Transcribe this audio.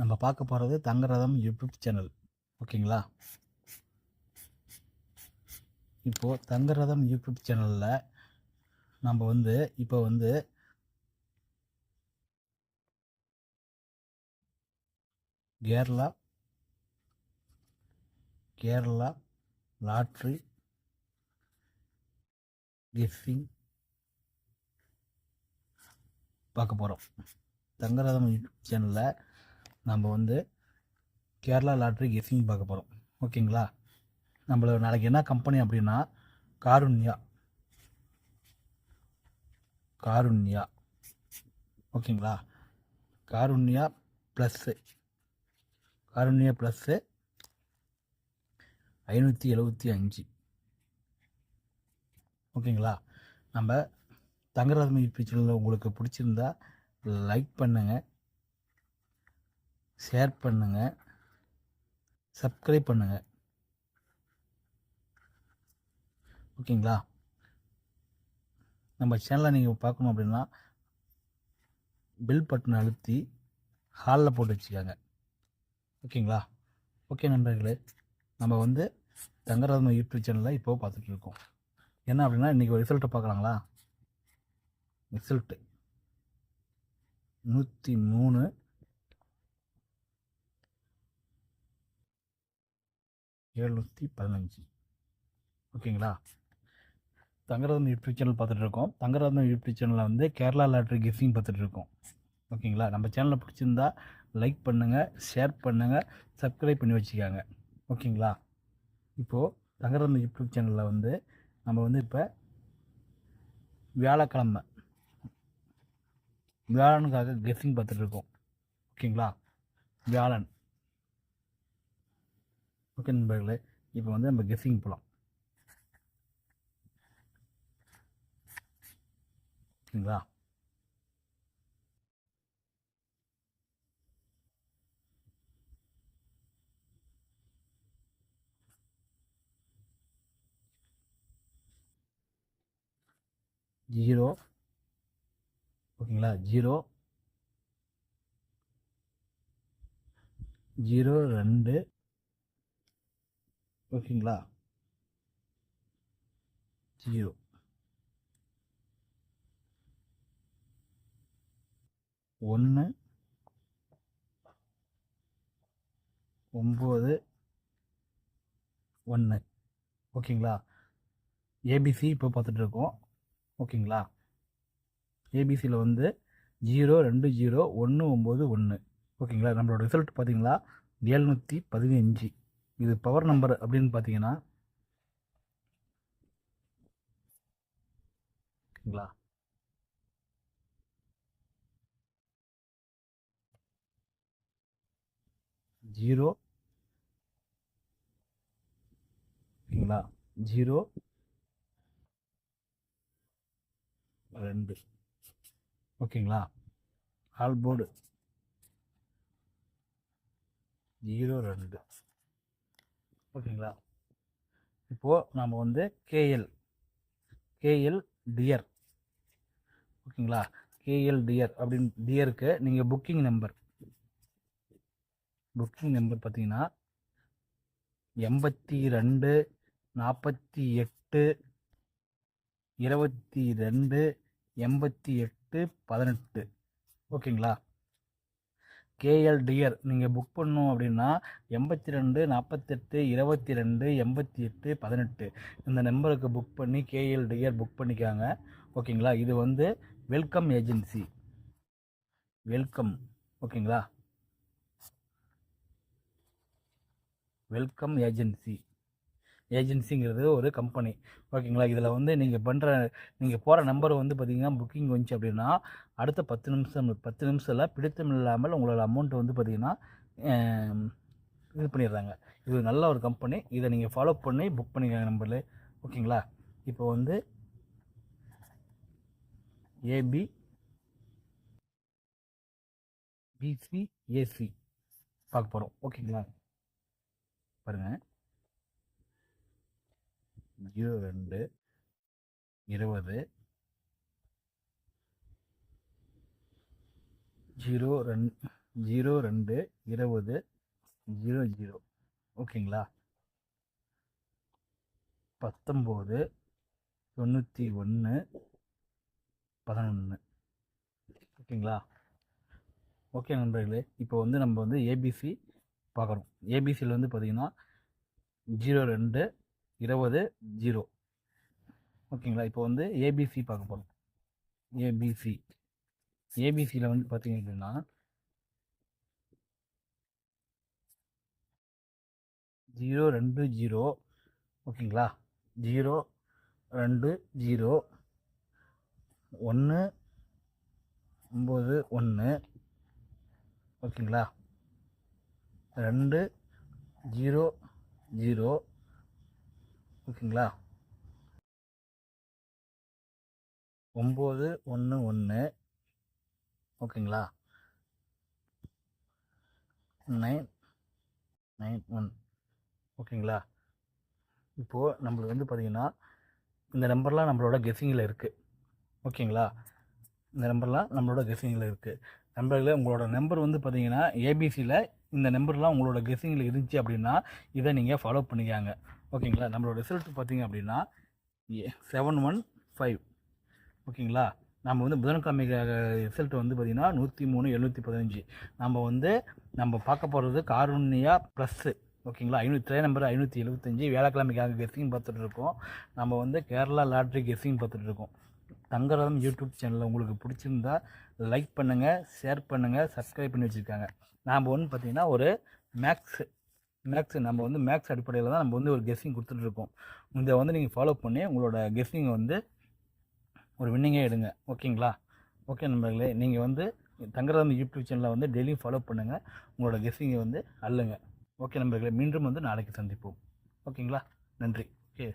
நம்ம பார்க்க போகிறது தங்கரதம் யூடியூப் சேனல். ஓகேங்களா? இப்போது தங்கரதம் யூடியூப் சேனலில் நம்ம வந்து இப்போ வந்து கேரளா கேரளா லாட்ரி கிஃப்டிங் பார்க்க போகிறோம் தங்கரதம் யூடியூப் சேனலில் நம்ம வந்து கேரளா லாட்ரி கெஸ்ஸிங் பார்க்க போகிறோம் ஓகேங்களா? நம்மள நாளைக்கு என்ன கம்பெனி அப்படின்னா காருண்யா. காருண்யா. ஓகேங்களா? காருண்யா ப்ளஸ்ஸு காருண்யா ப்ளஸ்ஸு ஐநூற்றி எழுபத்தி அஞ்சு. ஓகேங்களா? நம்ம தங்கராஜ் யூடியூப் உங்களுக்கு பிடிச்சிருந்தா லைக் பண்ணுங்கள் ஷேர் பண்ணுங்கள் சப்ஸ்கிரைப் பண்ணுங்கள் ஓகேங்களா? நம்ம சேனலை நீங்கள் பார்க்கணும் அப்படின்னா பெல் பட்டன் அழுத்தி ஹாலில் போட்டு வச்சுக்கோங்க. ஓகேங்களா? ஓகே நண்பர்களே நம்ம வந்து தங்கராஜ் யூடியூப் சேனலில் இப்போ பார்த்துட்டு இருக்கோம் என்ன அப்படின்னா இன்றைக்கி ஒரு ரிசல்ட்டை பார்க்கலாங்களா? ரிசல்ட்டு நூற்றி மூணு எழுநூற்றி பதினஞ்சு. ஓகேங்களா? தங்கரத்னம் யூடியூப் சேனல் பார்த்துட்டு இருக்கோம். தங்கரத்னம் யூடியூப் சேனலில் வந்து கேரளா லாட்ரி கெஸ்ஸிங் பார்த்துட்டு இருக்கோம். ஓகேங்களா? நம்ம சேனலில் பிடிச்சிருந்தா லைக் பண்ணுங்கள் ஷேர் பண்ணுங்கள் சப்ஸ்கிரைப் பண்ணி வச்சுக்கோங்க. ஓகேங்களா? இப்போது தங்கரத்னம் யூடியூப் சேனலில் வந்து நம்ம வந்து இப்போ வியாழக்கிழமை வியாழனுக்காக கெஸ்ஸிங் பார்த்துட்ருக்கோம் ஓகேங்களா? வியாழன். ஓகே நண்பர்களே இப்போ வந்து நம்ம கெஸ்ஸிங் போகலாம் ஓகேங்களா ஜீரோ ஓகேங்களா? ஜீரோ ஜீரோ ரெண்டு. ஓகேங்களா? ஜீரோ. ஒன்று ஒம்பது ஒன்று ஓகேங்களா? ஏபிசி இப்போ பார்த்துட்ருக்கோம் ஓகேங்களா? ஏபிசியில் வந்து ஜீரோ ரெண்டு ஜீரோ ஒன்று ஒம்பது ஒன்று ஓகேங்களா? நம்மளோட ரிசல்ட் பார்த்தீங்களா? ஏழ்நூற்றி பதினஞ்சு. இது பவர் நம்பர் அப்படின்னு பார்த்தீங்கன்னா ஓகேங்களா? ஜீரோ. ஓகேங்களா? ஜீரோ. ரெண்டு. ஓகேங்களா? All board. ஜீரோ ரெண்டு. ஓகேங்களா? இப்போது நாம் வந்து கேஎல் கேஎல் டியர் ஓகேங்களா? கேஎல் டியர் அப்படின்னு டியருக்கு நீங்கள் புக்கிங் நம்பர் புக்கிங் நம்பர் பார்த்தீங்கன்னா எண்பத்தி ரெண்டு நாற்பத்தி எட்டு இருபத்தி ரெண்டு எண்பத்தி எட்டு பதினெட்டு. ஓகேங்களா? கேஎல் டியர் நீங்கள் புக் பண்ணும் அப்படின்னா எண்பத்தி ரெண்டு நாற்பத்தெட்டு இருபத்தி ரெண்டு எண்பத்தி எட்டு பதினெட்டு. இந்த நம்பருக்கு புக் பண்ணி கேஎல் டியர் புக் பண்ணிக்காங்க. ஓகேங்களா இது வந்து வெல்கம் ஏஜென்சி வெல்கம் ஓகேங்களா வெல்கம் ஏஜென்சி ஏஜென்சிங்கிறது ஒரு கம்பெனி. ஓகேங்களா? இதில் வந்து நீங்கள் பண்ணுற நீங்கள் போகிற நம்பர் வந்து பார்த்திங்கன்னா புக்கிங் வந்துச்சு அப்படின்னா அடுத்த பத்து நிமிஷம் பத்து நிமிஷத்தில் பிடித்தம் இல்லாமல் உங்களோட அமௌண்ட் வந்து பார்த்திங்கன்னா இது பண்ணிடுறாங்க. இது நல்ல ஒரு கம்பெனி. இதை நீங்கள் ஃபாலோ பண்ணி புக் பண்ணிக்கலாம் நம்பரில். ஓகேங்களா? இப்போ வந்து ஏபி பிசி ஏசி பார்க்க போகிறோம் ஓகேங்களா? பாருங்கள் ரெண்டு இருபது. ஜீரோ ரெண் ஜீரோ ரெண்டு இருபது. Zero zero. ஓகேங்களா? பத்தொம்போது தொண்ணூற்றி ஒன்று பதினொன்று ஓகேங்களா? ஓகே நண்பர்களே இப்போ வந்து நம்ம வந்து ஏபிசி பார்க்குறோம். ஏபிசியில் வந்து பார்த்திங்கன்னா ஜீரோ ரெண்டு இருபது ஜீரோ. ஓகேங்களா? இப்போ வந்து ஏபிசி பார்க்க போகிறோம் ஏபிசி ஏபிசியில் வந்து பார்த்தீங்க அப்படின்னா ஜீரோ ரெண்டு ஜீரோ. ஓகேங்களா? ஜீரோ ரெண்டு ஜீரோ. ஒன்று ஒம்பது ஒன்று ஓகேங்களா? ரெண்டு ஜீரோ ஜீரோ. ஓகேங்களா? ஒம்பது ஒன்று ஒன்று ஓகேங்களா? Nine nine one. ஓகேங்களா? இப்போது நம்மளுக்கு வந்து பார்த்திங்கன்னா இந்த நம்பர்லாம் நம்மளோட கெஸ்ஸிங்கில் இருக்குது ஓகேங்களா? இந்த நம்பர்லாம் நம்மளோட கெஸ்ஸிங்கில் இருக்குது நம்பரில் உங்களோட நம்பர் வந்து பார்த்தீங்கன்னா ஏபிசியில் இந்த நம்பர்லாம் உங்களோட கெஸ்ஸிங்கில் இருந்துச்சு அப்படின்னா இதை நீங்கள் ஃபாலோ பண்ணிக்காங்க. ஓகேங்களா? நம்மளோட ரிசல்ட் பார்த்தீங்க அப்படின்னா செவன் ஒன் ஃபைவ் ஓகேங்களா? நம்ம வந்து புதன்கிழமை ரிசல்ட் வந்து பார்த்திங்கன்னா நூற்றி மூணு எழுநூற்றி பதினஞ்சு. நம்ம வந்து நம்ம பார்க்க போகிறது காரூண்யா ப்ளஸ்ஸு ஓகேங்களா? ஐநூற்றி ட்ரே நம்பர் ஐநூற்றி எழுபத்தஞ்சி வியாழக்கிழமைக்காக கெஸ்ஸிங் பார்த்துட்டு இருக்கோம். நம்ம வந்து கேரளா லாட்ரி கெஸ்ஸிங் பார்த்துட்டு இருக்கோம். தங்கரதம் யூடியூப் சேனலில் உங்களுக்கு பிடிச்சிருந்தா லைக் பண்ணுங்கள் ஷேர் பண்ணுங்கள் சப்ஸ்கிரைப் பண்ணி வச்சுருக்காங்க. நாம் ஒன்று பார்த்திங்கன்னா ஒரு மேக்ஸ் மேக்ஸ் நம்ம வந்து மேக்ஸ் அடிப்படையில் தான் நம்ம வந்து ஒரு கெஸ்ஸிங் கொடுத்துட்ருக்கோம் இதை வந்து நீங்கள் ஃபாலோ பண்ணி உங்களோட கெஸ்ஸிங்கை வந்து ஒரு வின்னிங்கே எடுங்க. ஓகேங்களா ஓகே நண்பர்களே நீங்கள் வந்து தங்கரதம் யூடியூப் சேனலை வந்து டெய்லியும் ஃபாலோ பண்ணுங்கள் உங்களோட கெஸ்ஸிங்கை வந்து அள்ளுங்க. ஓகே நண்பர்களே மீண்டும் வந்து நாளைக்கு சந்திப்போம். ஓகேங்களா நன்றி. ஓகே